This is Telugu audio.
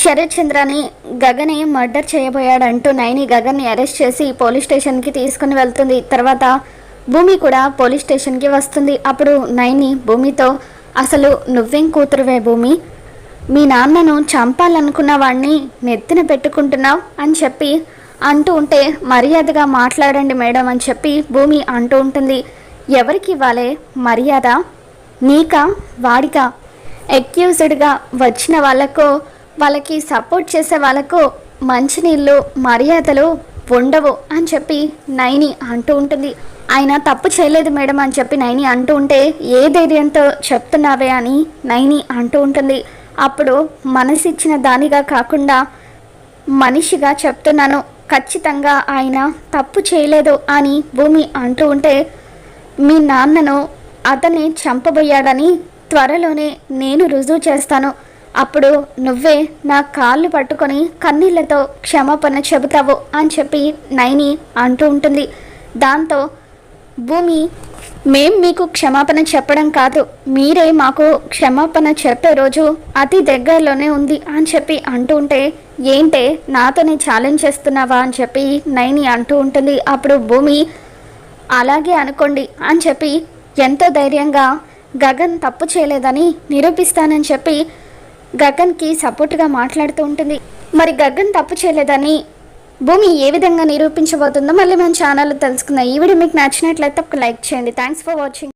శరత్ చంద్రని గగనే మర్డర్ చేయబోయాడంటూ నైని గగన్ని అరెస్ట్ చేసి పోలీస్ స్టేషన్కి తీసుకుని వెళ్తుంది. తర్వాత భూమి కూడా పోలీస్ స్టేషన్కి వస్తుంది. అప్పుడు నైని భూమితో అసలు నువ్వేం కూతురువే భూమి? మీ నాన్నను చంపాలనుకున్న వాడిని నెత్తిన పెట్టుకుంటున్నావు? అని చెప్పి అంటూ ఉంటే మర్యాదగా మాట్లాడండి మేడం అని చెప్పి భూమి అంటూ ఉంటుంది. ఎవరికి ఇవ్వాలే? మర్యాద? నీకా? వాడికా? ఎక్యూజ్డ్గా వచ్చిన వాళ్ళకు వాళ్ళకి సపోర్ట్ చేసే వాళ్ళకు మంచినీళ్ళు మర్యాదలు ఉండవు అని చెప్పి నైని అంటూ ఉంటుంది. ఆయన తప్పు చేయలేదు మేడం అని చెప్పి నైని అంటూ ఉంటే ఏ ధైర్యంతో చెప్తున్నావే అని నైని అంటూ ఉంటుంది. అప్పుడు మనసిచ్చిన దానిగా కాకుండా మనిషిగా చెప్తున్నాను. ఖచ్చితంగా ఆయన తప్పు చేయలేదు అని భూమి అంటూ ఉంటే మీ నాన్నను అతన్ని చంపబోయాడని త్వరలోనే నేను రుజువు చేస్తాను. అప్పుడు నువ్వే నా కాళ్ళు పట్టుకొని కన్నీళ్ళతో క్షమాపణ చెబుతావు అని చెప్పి నైని అంటూ ఉంటుంది. దాంతో భూమి మేం మీకు క్షమాపణ చెప్పడం కాదు మీరే మాకు క్షమాపణ చెప్పే రోజు అతి దగ్గరలోనే ఉంది అని చెప్పి అంటూ ఉంటే ఏంటే నాతోనే ఛాలెంజ్ చేస్తున్నావా అని చెప్పి నైని అంటూ ఉంటుంది. అప్పుడు భూమి అలాగే అనుకోండి అని చెప్పి ఎంతో ధైర్యంగా గగన్ తప్పు చేయలేదని నిరూపిస్తానని చెప్పి గగన్కి సపోర్ట్గా మాట్లాడుతూ ఉంటుంది. మరి గగన్ తప్పు చేయలేదని భూమి ఏ విధంగా నిరూపించబోతుందో మళ్ళీ మన ఛానల్లో తెలుసుకుందాం. ఈ వీడియో మీకు నచ్చినట్లయితే ఒక లైక్ చేయండి. Thanks for watching